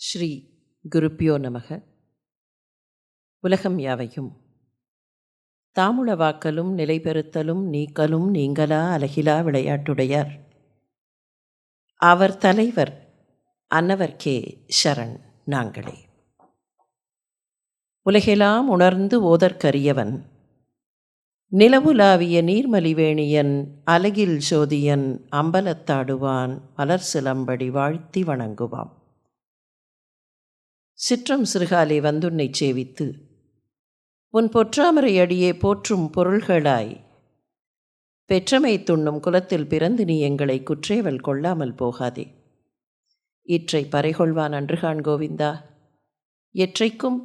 ஸ்ரீ குருப்பியோ நமக. உலகம் யாவையும். தாமுளவாக்கலும் நிலைபெறுத்தலும் நீக்கலும் நீங்களா அலகிலா விளையாட்டுடையார். அவர் தலைவர் அன்னவர் கே. ஷரண் நாங்களே. உலகெல்லாம் உணர்ந்து ஓதற்கரியவன். நிலவுலாவிய நீர்மலிவேணியன் அலகில் சோதியன் அம்பலத்தாடுவான் மலர் சிலம்படி வாழ்த்தி வணங்குவாம். சிற்றம் சிறுகாலே வந்துன்னை சேவித்து உன் பொற்றாமரை அடியே போற்றும் பொருள்களாய் பெற்றமை துண்ணும் குலத்தில் பிறந்து நீ எங்களை குற்றேவல் கொள்ளாமல் போகாதே. இற்றை பறைகொள்வான் அன்றுகான் கோவிந்தா எற்றைக்கும்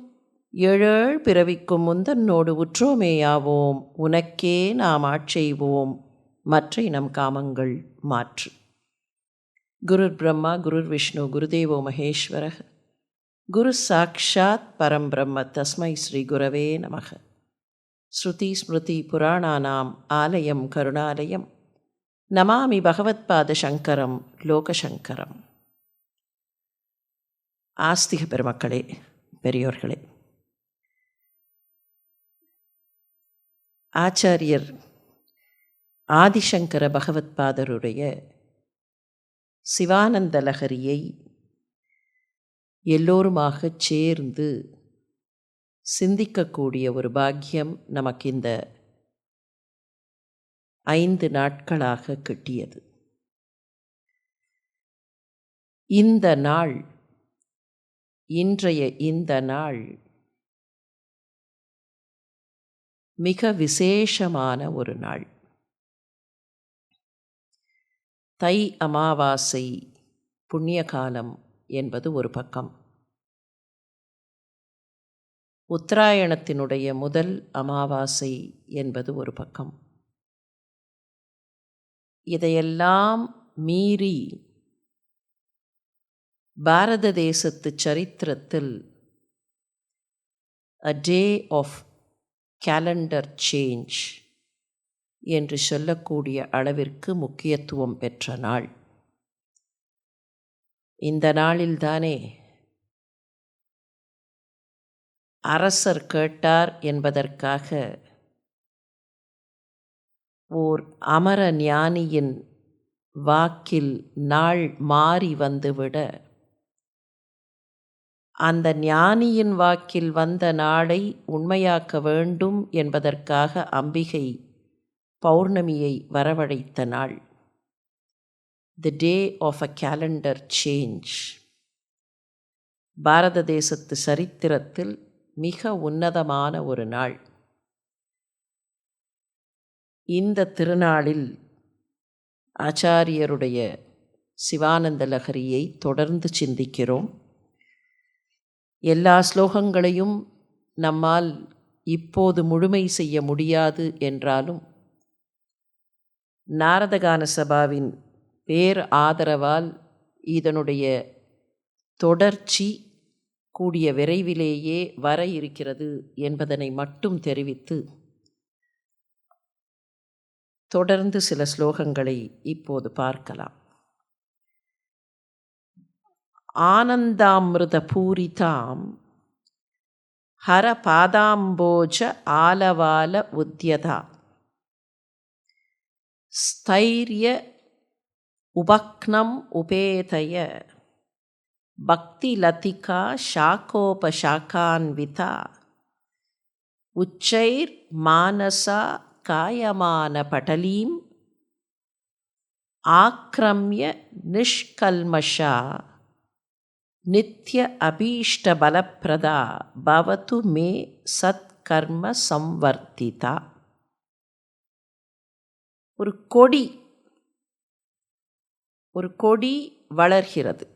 ஏழேழ் பிறவிக்கும் முந்தன்னோடு உற்றோமேயாவோம் உனக்கே நாம் ஆட்செய்வோம் மற்றை நம் காமங்கள் மாற்று. குருர் பிரம்மா குருர் விஷ்ணு குருதேவோ மகேஸ்வர குரு சாக்ஷாத் பரம்பிரம்ம தஸ்மை ஸ்ரீ குரவே நமக. ஸ்ருதி ஸ்மிருதி புராணானாம் ஆலயம் கருணாலயம். நமாமி பகவத்பாத சங்கரம் லோகசங்கரம். ஆஸ்திக பெருமக்களே பெரியோர்களே. ஆச்சாரியர் ஆதிசங்கர பகவத்பாதருடைய சிவானந்த லகரியை எல்லோருமாகச் சேர்ந்து சிந்திக்கக்கூடிய ஒரு பாக்கியம் நமக்கு இந்த ஐந்து நாட்களாக கிட்டியது. இந்த நாள் இன்றைய இந்த நாள் மிக விசேஷமான ஒரு நாள். தை அமாவாசை புண்ணிய காலம் என்பது ஒரு பக்கம். உத்தராயணத்தினுடைய முதல் அமாவாசை என்பது ஒரு பக்கம். இதையெல்லாம் மீறி பாரத தேசத்து சரித்திரத்தில் a day of calendar change என்று சொல்லக்கூடிய அளவிற்கு முக்கியத்துவம் பெற்ற நாள். இந்த நாளில்தானே அரசர் கேட்டார் என்பதற்காக. ஓர் அமர ஞானியின் வாக்கில் நாள் மாறி வந்துவிட. அந்த ஞானியின் வாக்கில் வந்த நாளை உண்மையாக்க வேண்டும் என்பதற்காக அம்பிகை பௌர்ணமியை வரவழைத்த நாள். The day of a calendar change Bharata தேசத்து சரித்திரத்தில் மிக உன்னதமான ஒரு நாள். இந்த திருநாளில் ஆச்சாரியருடைய சிவானந்த லஹரியை தொடர்ந்து சிந்திக்கிறோம். எல்லா ஸ்லோகங்களையும் நம்மால் இப்போது முழுமை செய்ய முடியாது என்றாலும் நாரதகான சபாவின் பேர் ஆதரவால் இதனுடைய தொடர்ச்சி கூடிய விரைவிலேயே வர இருக்கிறது என்பதனை மட்டும் தெரிவித்து தொடர்ந்து சில ஸ்லோகங்களை இப்போது பார்க்கலாம். ஆனந்தாமிருத பூரிதாம் ஹர பாதாம்போஜ ஆலவால உத்தியதா ஸ்தைரிய உபக்னம் உபேதய. பக்தி லதிகா ஷாக்கோபஷாக்கான்விதா உச்சைர் மானசா காயமான படலீம். ஆக்ரமிய நிஷ்கல்மஷா. நித்ய அபீஷ்டபலப்பிரதா பவது மே சத்கர்ம சம்வர்த்திதா. ஒரு கொடி ஒரு கொடி வளர்கிறது.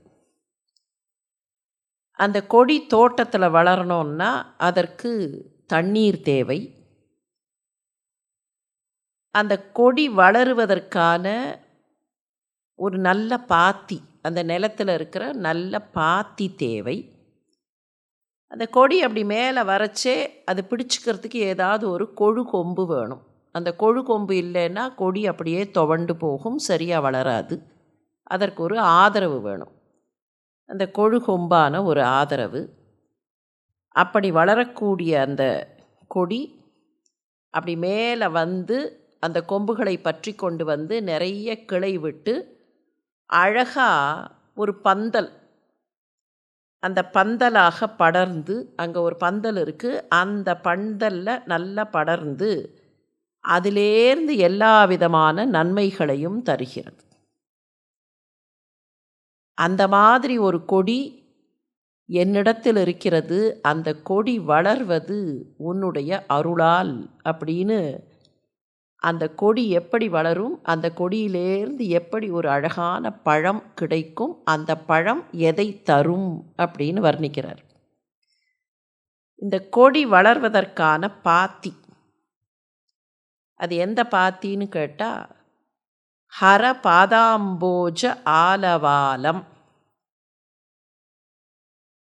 அந்த கொடி தோட்டத்தில் வளரணும்னா அதற்கு தண்ணீர் தேவை. அந்த கொடி வளருவதற்கான ஒரு நல்ல பாத்தி அந்த நிலத்தில் இருக்கிற நல்ல பாத்தி தேவை. அந்த கொடி அப்படி மேலே வரைச்சே அது பிடிச்சிக்கிறதுக்கு ஏதாவது ஒரு கொழு கொம்பு வேணும். அந்த கொழு கொம்பு இல்லைன்னா கொடி அப்படியே துவண்டு போகும் சரியாக வளராது. அதற்கு ஒரு ஆதரவு வேணும். அந்த கொழுகொம்பான ஒரு ஆதரவு. அப்படி வளரக்கூடிய அந்த கொடி அப்படி மேலே வந்து அந்த கொம்புகளை பற்றி கொண்டு வந்து நிறைய கிளை விட்டு அழகாக ஒரு பந்தல். அந்த பந்தலாக படர்ந்து அங்கே ஒரு பந்தல் இருக்குது அந்த பந்தலில் நல்லா படர்ந்து அதிலேருந்து எல்லா விதமான நன்மைகளையும் தருகிறது. அந்த மாதிரி ஒரு கொடி என்னிடத்தில் இருக்கிறது. அந்த கொடி வளர்வது உன்னுடைய அருளால் அப்படின்னு அந்த கொடி எப்படி வளரும்? அந்த கொடியிலேருந்து எப்படி ஒரு அழகான பழம் கிடைக்கும்? அந்த பழம் எதை தரும்? அப்படின்னு வர்ணிக்கிறார். இந்த கொடி வளர்வதற்கான பாத்தி. அது எந்த பாத்தின்னு கேட்டால் ஹர பாதாம்போஜ ஆலவாலம்.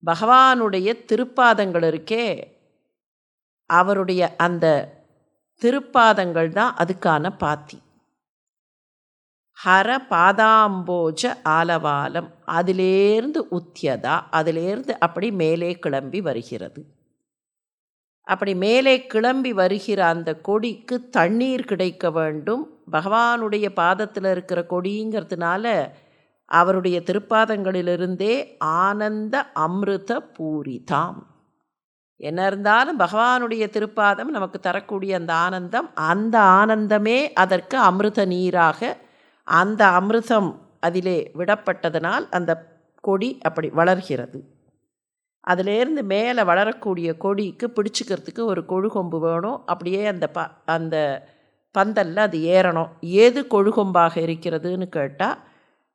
பகவானுடைய திருப்பாதங்கள் இருக்கே அவருடைய அந்த திருப்பாதங்கள் தான் அதுக்கான பாத்தி. ஹர பாதாம்போஜ ஆலவாலம் அதிலேருந்து உத்தியதா அதிலேருந்து அப்படி மேலே கிளம்பி வருகிறது. அப்படி மேலே கிளம்பி வருகிற அந்த கொடிக்கு தண்ணீர் கிடைக்க வேண்டும் பகவானுடைய பாதத்தில் இருக்கிற கொடிங்கிறதுனால அவருடைய திருப்பாதங்களிலிருந்தே ஆனந்த அமிர்த பூரிதாம். என்ன இருந்தாலும் பகவானுடைய திருப்பாதம் நமக்கு தரக்கூடிய அந்த ஆனந்தம் அந்த ஆனந்தமே அதற்கு அமிர்த நீராக அந்த அமிர்தம் அதிலே விடப்பட்டதனால் அந்த கொடி அப்படி வளர்கிறது. அதிலேருந்து மேலே வளரக்கூடிய கொடிக்கு பிடிச்சிக்கிறதுக்கு ஒரு கொழு கொம்பு வேணும். அப்படியே அந்த ப அந்த பந்தலில் அது ஏறணும். ஏது கொழுகொம்பாக இருக்கிறதுன்னு கேட்டால்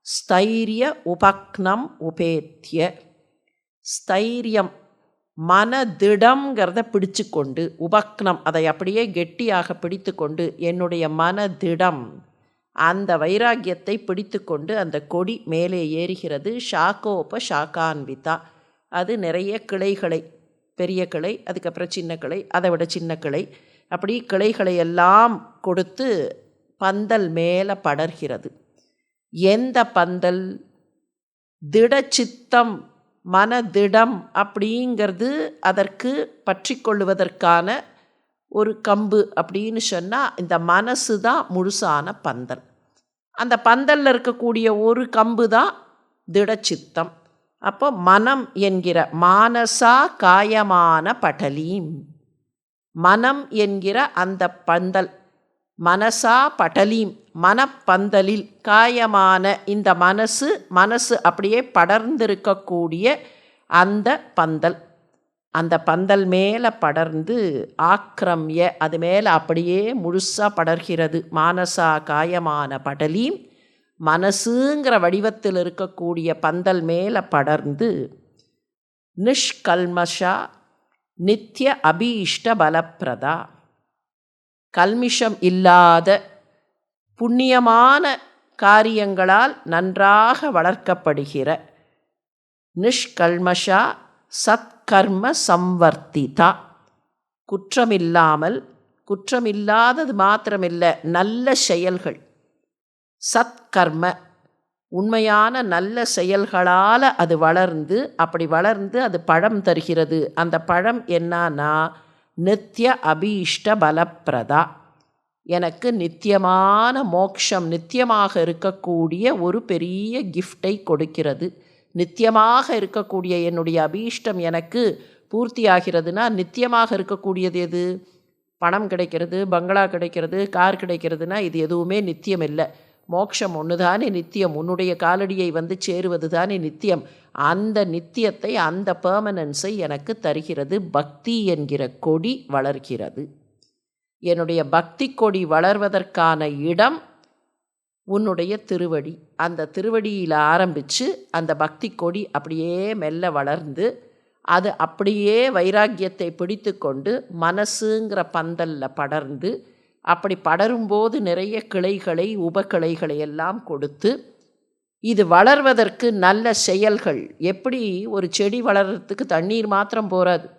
ஸ்தைரிய உபக்னம் உபேத்திய ஸ்தைரியம் மனதிடம்ங்கிறத பிடிச்சு கொண்டு உபக்னம் அதை அப்படியே கெட்டியாக பிடித்து கொண்டு என்னுடைய மனதிடம் அந்த வைராக்கியத்தை பிடித்து கொண்டு அந்த கொடி மேலே ஏறுகிறது. ஷாக்கோப ஷாக்கான்விதா அது நிறைய கிளைகளை பெரிய கிளை அதுக்கப்புறம் சின்ன கிளை அதை விட சின்ன கிளை. அப்படி கிளைகளை எல்லாம் கொடுத்து பந்தல் மேலே படர்கிறது. எந்த பந்தல்? திடச்சித்தம் மனதிடம் அப்படிங்கிறது அதற்கு பற்றி கொள்ளுவதற்கான ஒரு கம்பு அப்படின்னு சொன்னால் இந்த மனசு தான் முழுசான பந்தல். அந்த பந்தலில் இருக்கக்கூடிய ஒரு கம்பு தான் திடச்சித்தம். அப்போ மனம் என்கிற மானசா காயமான படலீம். மனம் என்கிற அந்த பந்தல். மனசா படலீம் மனப்பந்தலில் காயமான இந்த மனசு மனசு அப்படியே படர்ந்திருக்கக்கூடிய அந்த பந்தல். அந்த பந்தல் மேலே படர்ந்து ஆக்கிரமிய அது மேலே அப்படியே முழுசாக படர்கிறது. மானசா காயமான படலீம் மனசுங்கிற வடிவத்தில் இருக்கக்கூடிய பந்தல் மேலே படர்ந்து நிஷ்கல்மஷா நித்திய அபீஷ்ட பலப்பிரதா. கல்மிஷம் இல்லாத புண்ணியமான காரியங்களால் நன்றாக வளர்க்கப்படுகிற நிஷ்கல்மஷா சத்கர்ம சம்வர்த்திதா. குற்றமில்லாமல் குற்றமில்லாதது மாத்திரமில்லை நல்ல செயல்கள். சத்கர்ம உண்மையான நல்ல செயல்களால் அது வளர்ந்து அப்படி வளர்ந்து அது பழம் தருகிறது. அந்த பழம் என்னன்னா நித்திய அபீஷ்ட பலப்பிரதா. எனக்கு நித்தியமான மோக்ஷம் நித்தியமாக இருக்கக்கூடிய ஒரு பெரிய கிஃப்டை கொடுக்கிறது. நித்தியமாக இருக்கக்கூடிய என்னுடைய அபீஷ்டம் எனக்கு பூர்த்தி ஆகிறதுனா நித்தியமாக இருக்கக்கூடியது எது? பணம் கிடைக்கிறது பங்களா கிடைக்கிறது கார் கிடைக்கிறதுனா இது எதுவுமே நித்தியம் இல்லை. மோட்சம் ஒன்று தானே நித்தியம்? உன்னுடைய காலடியை வந்து சேருவது தானே நித்தியம்? அந்த நித்தியத்தை அந்த பெர்மனன்ஸை எனக்கு தருகிறது. பக்தி என்கிற கொடி வளர்கிறது. என்னுடைய பக்தி கொடி வளர்வதற்கான இடம் உன்னுடைய திருவடி. அந்த திருவடியில் ஆரம்பித்து அந்த பக்தி கொடி அப்படியே மெல்ல வளர்ந்து அது அப்படியே வைராக்கியத்தை பிடித்து கொண்டு மனசுங்கிற பந்தலில் படர்ந்து அப்படி படரும்போது நிறைய கிளைகளை உபக்கிளைகளை எல்லாம் கொடுத்து இது வளர்வதற்கு நல்ல செயல்கள். எப்படி? ஒரு செடி வளர்கிறதுக்கு தண்ணீர் மாத்திரம் போகாது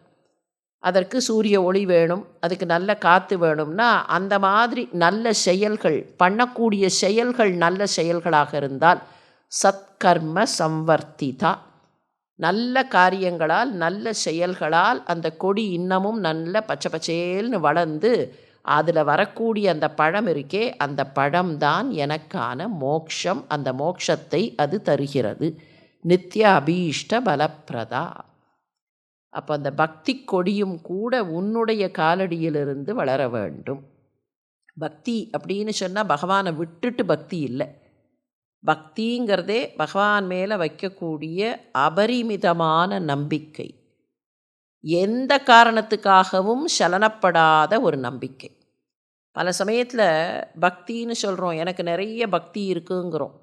அதற்கு சூரிய ஒளி வேணும் அதுக்கு நல்ல காற்று வேணும்னா அந்த மாதிரி நல்ல செயல்கள் பண்ணக்கூடிய செயல்கள் நல்ல செயல்களாக இருந்தால் சத்கர்ம சம்வர்த்திதா. நல்ல காரியங்களால் நல்ல செயல்களால் அந்த கொடி இன்னமும் நல்ல பச்சை பச்சேல்னு வளர்ந்து அதில் வரக்கூடிய அந்த பழம் இருக்கே அந்த பழம்தான் எனக்கான மோக்ஷம். அந்த மோக்ஷத்தை அது தருகிறது. நித்திய அபீஷ்ட பலப்பிரதா அப்போ அந்த பக்தி கொடியும் கூட உன்னுடைய காலடியிலிருந்து வளர வேண்டும். பக்தி அப்படின்னு சொன்னால் பகவானை விட்டுட்டு பக்தி இல்லை. பக்திங்கிறதே பகவான் மேலே வைக்கக்கூடிய அபரிமிதமான நம்பிக்கை. எந்த காரணத்துக்காகவும் சலனப்படாத ஒரு நம்பிக்கை. பல சமயத்தில் பக்தின்னு சொல்கிறோம் எனக்கு நிறைய பக்தி இருக்குங்கிறோம்.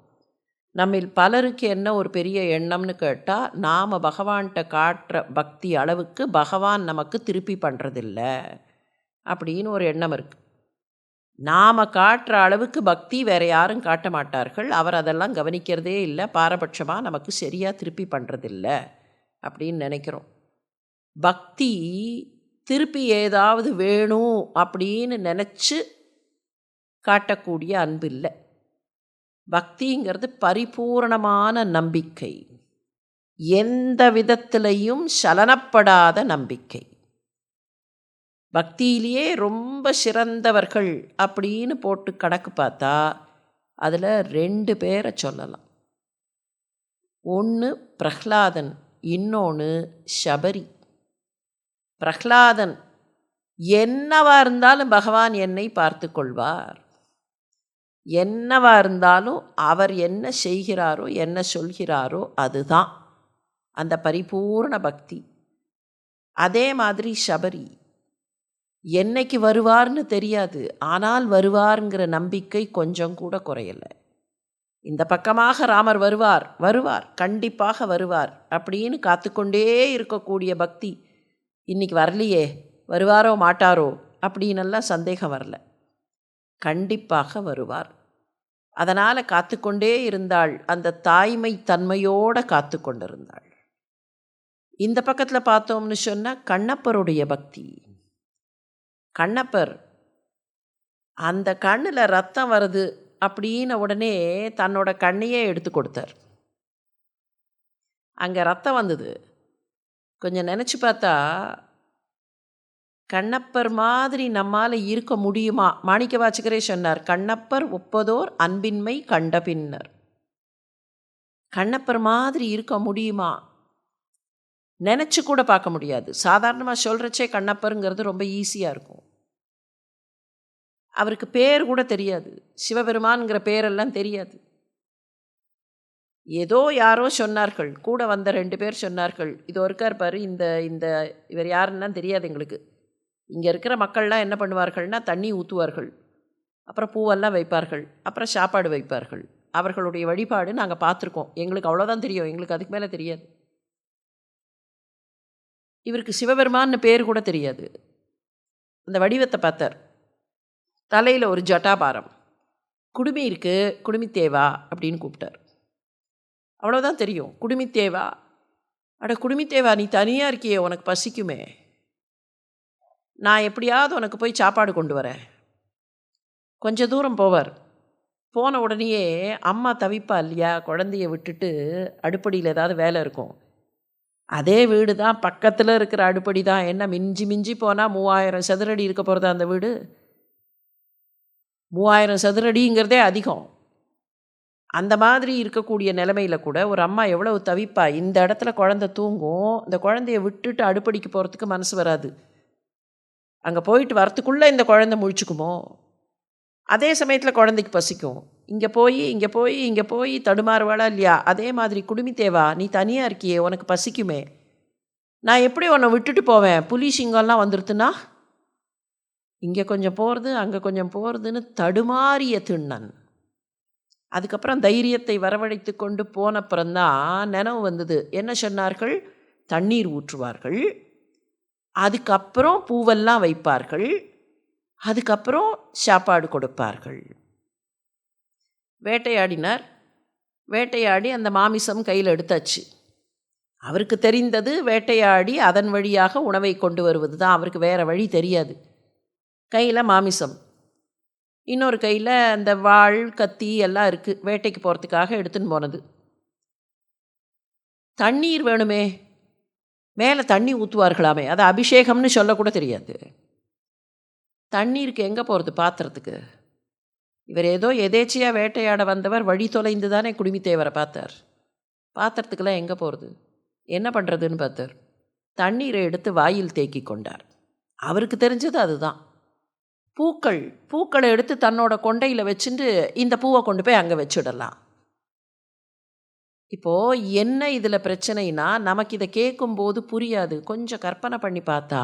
நம்மில் பலருக்கு என்ன ஒரு பெரிய எண்ணம்னு கேட்டால் நாம் பகவான்கிட்ட காட்டுற பக்தி அளவுக்கு பகவான் நமக்கு திருப்பி பண்ணுறதில்ல அப்படின்னு ஒரு எண்ணம் இருக்குது நாம் காட்டுற அளவுக்கு பக்தி வேறு யாரும் காட்ட மாட்டார்கள். அவர் அதெல்லாம் கவனிக்கிறதே இல்லை. பாரபட்சமாக நமக்கு சரியாக திருப்பி பண்ணுறதில்ல அப்படின்னு நினைக்கிறோம். பக்தி திருப்பி ஏதாவது வேணும் அப்படின்னு நினச்சி காட்டக்கூடிய அன்பு இல்லை. பக்திங்கிறது பரிபூரணமான நம்பிக்கை. எந்த விதத்திலையும் சலனப்படாத நம்பிக்கை. பக்தியிலேயே ரொம்ப சிறந்தவர்கள் அப்படின்னு போட்டு கணக்கு பார்த்தா அதில் ரெண்டு பேரை சொல்லலாம். ஒன்று பிரஹ்லாதன் இன்னொன்று சபரி. பிரஹ்லாதன் என்னவா இருந்தாலும் பகவான் என்னை பார்த்து கொள்வார். என்னவா இருந்தாலும் அவர் என்ன செய்கிறாரோ என்ன சொல்கிறாரோ அதுதான். அந்த பரிபூர்ண பக்தி. அதே மாதிரி சபரி என்னைக்கு வருவார்னு தெரியாது. ஆனால் வருவார்ங்கிற நம்பிக்கை கொஞ்சம் கூட குறையலை. இந்த பக்கமாக ராமர் வருவார் வருவார் கண்டிப்பாக வருவார் அப்படின்னு காத்துக்கொண்டே இருக்கக்கூடிய பக்தி. இன்றைக்கி வரலையே வருவாரோ மாட்டாரோ? அப்படின்னெல்லாம் சந்தேகம் வரல. கண்டிப்பாக வருவார். அதனால் காத்துக்கொண்டே இருந்தாள். அந்த தாய்மை தன்மையோடு காத்து கொண்டிருந்தாள் இந்த பக்கத்தில் பார்த்தோம்னு சொன்னால் கண்ணப்பருடைய பக்தி. கண்ணப்பர் அந்த கண்ணில் ரத்தம் வருது அப்படின்ன உடனே தன்னோட கண்ணையே எடுத்து கொடுத்தார். அங்கே ரத்தம் வந்தது. கொஞ்சம் நினச்சி பார்த்தா கண்ணப்பர் மாதிரி நம்மால் இருக்க முடியுமா? மாணிக்க வாச்சகரே சொன்னார் கண்ணப்பர் ஒப்பதோர் அன்பின்மை கண்ட பின்னர். கண்ணப்பர் மாதிரி இருக்க முடியுமா? நினச்சி கூட பார்க்க முடியாது. சாதாரணமாக சொல்கிறச்சே கண்ணப்பருங்கிறது ரொம்ப ஈஸியாக இருக்கும். அவருக்கு பேர் கூட தெரியாது. சிவபெருமான்கிற பேரெல்லாம் தெரியாது. ஏதோ யாரோ சொன்னார்கள். கூட வந்த ரெண்டு பேர் சொன்னார்கள். இதோ இருக்கார் பாரு இந்த இந்த இவர் யாருன்னா தெரியாது எங்களுக்கு. இங்கே இருக்கிற மக்கள்லாம் என்ன பண்ணுவார்கள்னா தண்ணி ஊற்றுவார்கள் அப்புறம் பூவெல்லாம் வைப்பார்கள். அப்புறம் சாப்பாடு வைப்பார்கள். அவர்களுடைய வழிபாடு நாங்கள் பார்த்துருக்கோம். எங்களுக்கு அவ்வளோதான் தெரியும். எங்களுக்கு அதுக்கு மேலே தெரியாது. இவருக்கு சிவபெருமான்னு பேர் கூட தெரியாது. அந்த வடிவத்தை பார்த்தார். தலையில் ஒரு ஜட்டாபாரம். குடுமி இருக்குது குடுமி தேவா அப்படின்னு கூப்பிட்டார். அவ்வளோதான் தெரியும். குடுமித்தேவா? அட குடுமித்தேவா நீ தனியாக இருக்கியே உனக்கு பசிக்குமே. நான் எப்படியாவது உனக்கு போய் சாப்பாடு கொண்டு வரேன். கொஞ்சம் தூரம் போவார். போன உடனேயே அம்மா தவிப்பா இல்லையா? குழந்தைய விட்டுட்டு அடுப்படியில் ஏதாவது வேலை இருக்கும். அதே வீடு தான் பக்கத்தில் இருக்கிற அடுப்படி தான் என்ன மிஞ்சி மிஞ்சி போனால் மூவாயிரம் சதுரடி இருக்க போகிறதா அந்த வீடு? மூவாயிரம் சதுரடிங்கிறதே அதிகம். அந்த மாதிரி இருக்கக்கூடிய நிலமையில் கூட ஒரு அம்மா எவ்வளவு தவிப்பா இந்த இடத்துல குழந்த தூங்கும் இந்த குழந்தைய விட்டுட்டு அடுப்படிக்கு போகிறதுக்கு மனசு வராது. அங்கே போயிட்டு வரத்துக்குள்ளே இந்த குழந்தை முழிச்சுக்குமோ? அதே சமயத்தில் குழந்தைக்கு பசிக்கும். இங்கே போய் இங்கே போய் இங்கே போய் தடுமாறுவாளா இல்லையா? அதே மாதிரி குடுமி தேவா நீ தனியாக இருக்கியே உனக்கு பசிக்குமே. நான் எப்படி உன்னை விட்டுட்டு போவேன்? புலி சிங்கம்லாம் வந்துருத்துனா இங்கே கொஞ்சம் போகிறது அங்கே கொஞ்சம் போகிறதுன்னு தடுமாறிய திண்ணன். அதுக்கப்புறம் தைரியத்தை வரவழைத்து கொண்டு போனப்புறந்தான் நினவு வந்தது. என்ன சொன்னார்கள்? தண்ணீர் ஊற்றுவார்கள். அதுக்கப்புறம் பூவெல்லாம் வைப்பார்கள். அதுக்கப்புறம் சாப்பாடு கொடுப்பார்கள். வேட்டையாடினார். வேட்டையாடி அந்த மாமிசம் கையில் எடுத்தாச்சு. அவருக்கு தெரிந்தது வேட்டையாடி அதன் வழியாக உணவை கொண்டு வருவது தான் அவருக்கு வேறு வழி தெரியாது. கையில் மாமிசம். இன்னொரு கையில் அந்த வாள் கத்தி எல்லாம் இருக்குது வேட்டைக்கு போகிறதுக்காக எடுத்துன்னு போனது. தண்ணீர் வேணுமே. மேலே தண்ணி ஊற்றுவார்களாமே அது அபிஷேகம்னு சொல்லக்கூட தெரியாது. தண்ணீருக்கு எங்கே போகிறது பாத்திரத்துக்கு? இவர் ஏதோ எதேச்சியாக வேட்டையாட வந்தவர் வழி தொலைந்து தானே குடுமித்தேவரை பார்த்தார். பாத்திரத்துக்கெல்லாம் எங்கே போகிறது என்ன பண்ணுறதுன்னு பார்த்தார். தண்ணீரை எடுத்து வாயில் தேக்கி கொண்டார். அவருக்கு தெரிஞ்சது அதுதான். பூக்கள் பூக்களை எடுத்து தன்னோட கொண்டையில் வச்சுட்டு இந்த பூவை கொண்டு போய் அங்கே வச்சுடலாம். இப்போது என்ன இதில் பிரச்சனைனா நமக்கு இதை கேட்கும்போது புரியாது. கொஞ்சம் கற்பனை பண்ணி பார்த்தா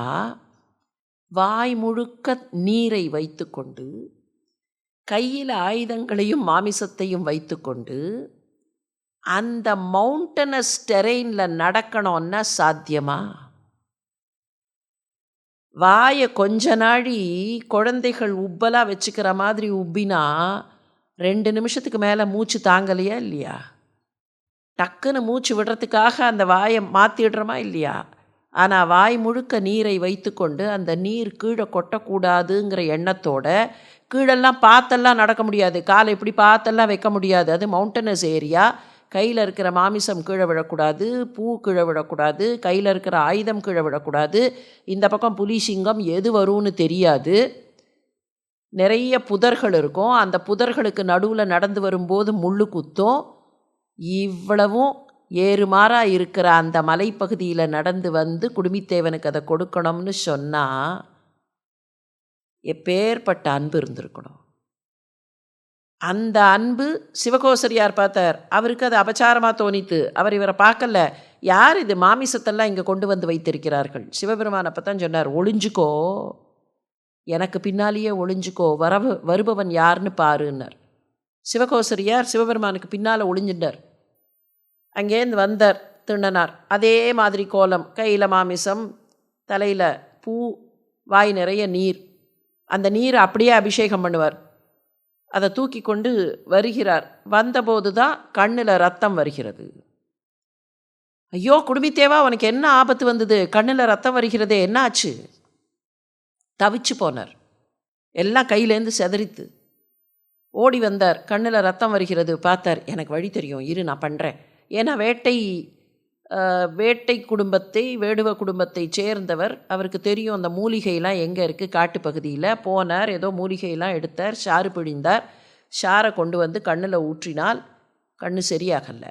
வாய் முழுக்க நீரை வைத்துக்கொண்டு கையில் ஆயுதங்களையும் மாமிசத்தையும் வைத்துக்கொண்டு அந்த மவுண்டனஸ் டெரெயினில் நடக்கணும்னா சாத்தியமா? வாயை கொஞ்ச நாழி குழந்தைகள் உப்பலாக வச்சுக்கிற மாதிரி உப்பினா ரெண்டு நிமிஷத்துக்கு மேலே மூச்சு தாங்கலையா இல்லையா? டக்குன்னு மூச்சு விடுறதுக்காக அந்த வாயை மாற்றிடுறோமா இல்லையா? ஆனால் வாய் முழுக்க நீரை வைத்துக்கொண்டு அந்த நீர் கீழே கொட்டக்கூடாதுங்கிற எண்ணத்தோட கீழெல்லாம் பார்த்தெல்லாம் நடக்க முடியாது. காலை இப்படி பார்த்தெல்லாம் வைக்க முடியாது. அது மவுண்டனஸ் ஏரியா கையில் இருக்கிற மாமிசம் கீழே விழக்கூடாது பூ கீழே விழக்கூடாது கையில் இருக்கிற ஆயுதம் கீழே விழக்கூடாது. இந்த பக்கம் புலி சிங்கம் எது வரும்னு தெரியாது. நிறைய புதர்கள் இருக்கும். அந்த புதர்களுக்கு நடுவில் நடந்து வரும்போது முள்ளு குத்தும். இவ்வளவும் ஏறுமாறாக இருக்கிற அந்த மலைப்பகுதியில் நடந்து வந்து குடுமித்தேவனுக்கு அதை கொடுக்கணும்னு சொன்னால் எப்பேற்பட்ட அன்பு இருந்திருக்கணும். அந்த அன்பு சிவகோசரியார் பார்த்தார். அவருக்கு அது அபச்சாரமாக தோணித்து அவர் இவரை பார்க்கல. யார் இது? மாமிசத்தெல்லாம் இங்கே கொண்டு வந்து வைத்திருக்கிறார்கள். சிவபெருமான் அப்போ தான் சொன்னார் ஒளிஞ்சுக்கோ. எனக்கு பின்னாலேயே ஒளிஞ்சுக்கோ. வரவு வருபவன் யாருன்னு பாருன்னார். சிவகோசரியார் சிவபெருமானுக்கு பின்னால் ஒளிஞ்சிட்டார். அங்கேருந்து வந்தார் திண்ணனார் அதே மாதிரி கோலம் கையில் மாமிசம் தலையில் பூ வாய் நிறைய நீர். அந்த நீரை அப்படியே அபிஷேகம் பண்ணுவார். அதை தூக்கி கொண்டு வருகிறார். வந்தபோது தான் கண்ணில் ரத்தம் வருகிறது. ஐயோ குடுமித்தேவா உனக்கு என்ன ஆபத்து வந்தது? கண்ணில் ரத்தம் வருகிறதே என்ன ஆச்சு தவிச்சு போனார். எல்லாம் கையிலேருந்து செதறித்து. ஓடி வந்தார். கண்ணில் ரத்தம் வருகிறது. பார்த்தார் எனக்கு வழி தெரியும். இரு நான் பண்ணுறேன் ஏன்னா வேட்டை வேட்டை குடும்பத்தை வேடுவ குடும்பத்தை சேர்ந்தவர். அவருக்கு தெரியும் அந்த மூலிகையெல்லாம் எங்கே இருக்குது காட்டு பகுதியில். போனார் ஏதோ மூலிகையெல்லாம் எடுத்தார் ஷாறு பிழிந்தார். ஷாரை கொண்டு வந்து கண்ணில் ஊற்றினால் கண்ணு சரியாகல.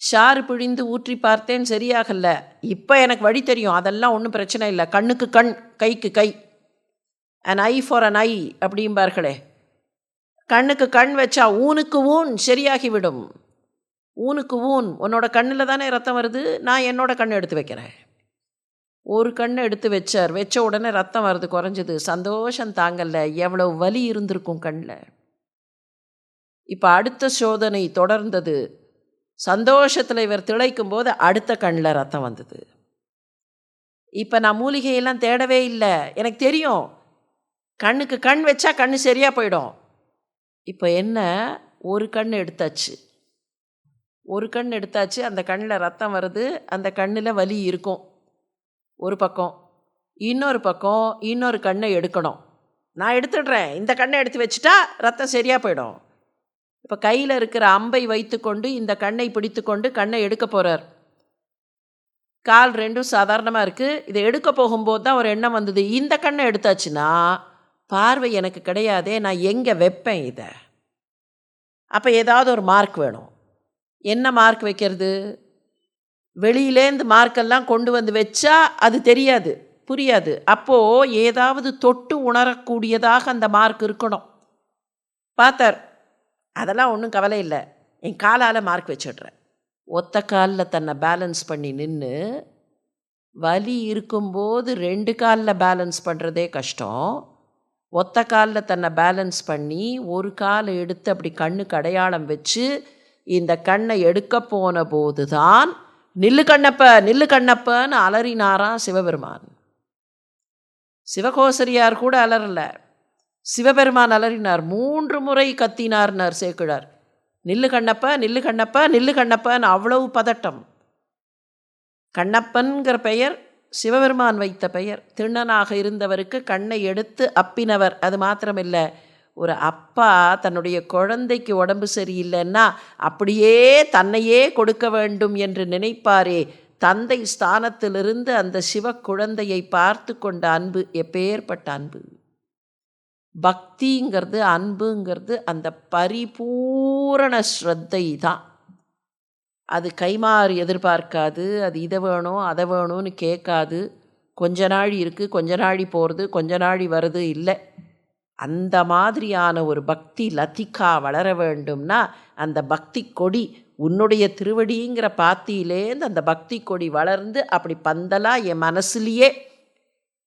ஷாறு பிழிந்து ஊற்றி பார்த்தேன் சரியாகல. இப்போ எனக்கு வழி தெரியும். அதெல்லாம் ஒன்றும் பிரச்சனை இல்லை. கண்ணுக்கு கண் கைக்கு கை. An eye for an eye அப்படிம்பார்களே. கண்ணுக்கு கண் வச்சா ஊனுக்கு ஊன் சரியாகிவிடும். ஊனுக்கு ஊன் உன்னோட கண்ணில் தானே ரத்தம் வருது நான் என்னோட கண்ணை எடுத்து வைக்கிறேன். ஒரு கண்ணை எடுத்து வச்சார் வச்ச உடனே ரத்தம் வருது குறைஞ்சது. சந்தோஷம் தாங்கல்ல எவ்வளோ வலி இருந்திருக்கும் கண்ணில். இப்போ அடுத்த சோதனை தொடர்ந்தது. சந்தோஷத்தில் இவர் திளைக்கும் போது அடுத்த கண்ணில் ரத்தம் வந்தது. இப்போ நான் மூலிகையெல்லாம் தேடவே இல்லை. எனக்கு தெரியும். கண்ணுக்கு கண் வச்சா கண் சரியாக போயிடும். இப்போ என்ன? ஒரு கண் எடுத்தாச்சு. ஒரு கண் எடுத்தாச்சு அந்த கண்ணில் ரத்தம் வருது அந்த கண்ணில் வலி இருக்கும். ஒரு பக்கம். இன்னொரு பக்கம் இன்னொரு கண்ணை எடுக்கணும். நான் எடுத்துடுறேன். இந்த கண்ணை எடுத்து வச்சுட்டா ரத்தம் சரியாக போயிடும். இப்போ கையில் இருக்கிற அம்பை வைத்துக்கொண்டு இந்த கண்ணை பிடித்துக்கொண்டு கண்ணை எடுக்க போகிறார் கால் ரெண்டும் சாதாரணமாக இருக்குது இதை எடுக்க போகும்போது தான் ஒரு எண்ணம் வந்தது. இந்த கண்ணை எடுத்தாச்சுன்னா பார்வை எனக்கு கிடையாதே நான் எங்கே வைப்பேன் இதை? அப்போ ஏதாவது ஒரு மார்க் வேணும். என்ன மார்க் வைக்கிறது? வெளியிலேருந்து மார்க்கெல்லாம் கொண்டு வந்து வச்சா அது தெரியாது புரியாது. அப்போது ஏதாவது தொட்டு உணரக்கூடியதாக அந்த மார்க் இருக்கணும். பார்த்தார். அதெல்லாம் ஒன்றும் கவலை இல்லை. என் காலால் மார்க் வச்சிடுறேன். ஒத்த காலில் தன்னை பேலன்ஸ் பண்ணி நின்று வலி இருக்கும்போது ரெண்டு காலில் பேலன்ஸ் பண்ணுறதே கஷ்டம். ஒத்த காலில் தன்னை பேலன்ஸ் பண்ணி ஒரு காலை எடுத்து அப்படி கண்ணுக்கு அடையாளம் வச்சு இந்த கண்ணை எடுக்க போன போது தான் நில்லு கண்ணப்ப நில்லு கண்ணப்பன்னு அலறினாராம் சிவபெருமான். சிவகோசரியார் கூட அலறல. சிவபெருமான் அலறினார். மூன்று முறை கத்தினார்னார் சேக்கிழார் நில்லு கண்ணப்ப நில்லு கண்ணப்ப நில்லு கண்ணப்பன்னு அவ்வளவு பதட்டம். கண்ணப்பன்கிற பெயர் சிவபெருமான் வைத்த பெயர். திண்ணனாக இருந்தவருக்கு கண்ணை எடுத்து அப்பினவர். அது மாத்திரமில்லை. ஒரு அப்பா தன்னுடைய குழந்தைக்கு உடம்பு சரியில்லைன்னா அப்படியே தன்னையே கொடுக்க வேண்டும் என்று நினைப்பாரே. தந்தை ஸ்தானத்திலிருந்து அந்த சிவ குழந்தையை பார்த்து கொண்ட அன்பு எப்பேற்பட்ட அன்பு. பக்திங்கிறது அன்புங்கிறது அந்த பரிபூரண ஸ்ரத்தை தான் அது கைமாறு எதிர்பார்க்காது அது இதை வேணும் அதை வேணும்னு கேட்காது. கொஞ்ச நாள் இருக்குது கொஞ்ச நாழி போகிறது கொஞ்ச நாழி வருது இல்லை. அந்த மாதிரியான ஒரு பக்தி லத்திகா வளர வேண்டும்னா அந்த பக்தி கொடி உன்னுடைய திருவடிங்கிற பாத்தியிலேருந்து அந்த பக்தி கொடி வளர்ந்து அப்படி பந்தலாக என் மனசுலேயே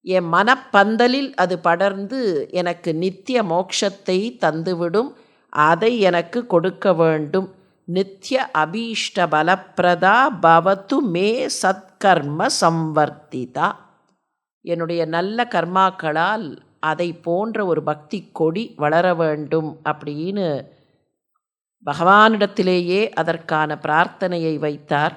என் மனப்பந்தலில் அது படர்ந்து எனக்கு நித்திய மோட்சத்தை தந்துவிடும். அதை எனக்கு கொடுக்க வேண்டும். நித்திய அபீஷ்ட பலப்பிரதா பவத்து மே சத்கர்ம சம்வர்த்திதா. என்னுடைய நல்ல கர்மாக்களால் அதை போன்ற ஒரு பக்தி கொடி வளர வேண்டும் அப்படின்னு பகவானிடத்திலேயே அதற்கான பிரார்த்தனையை வைத்தார்.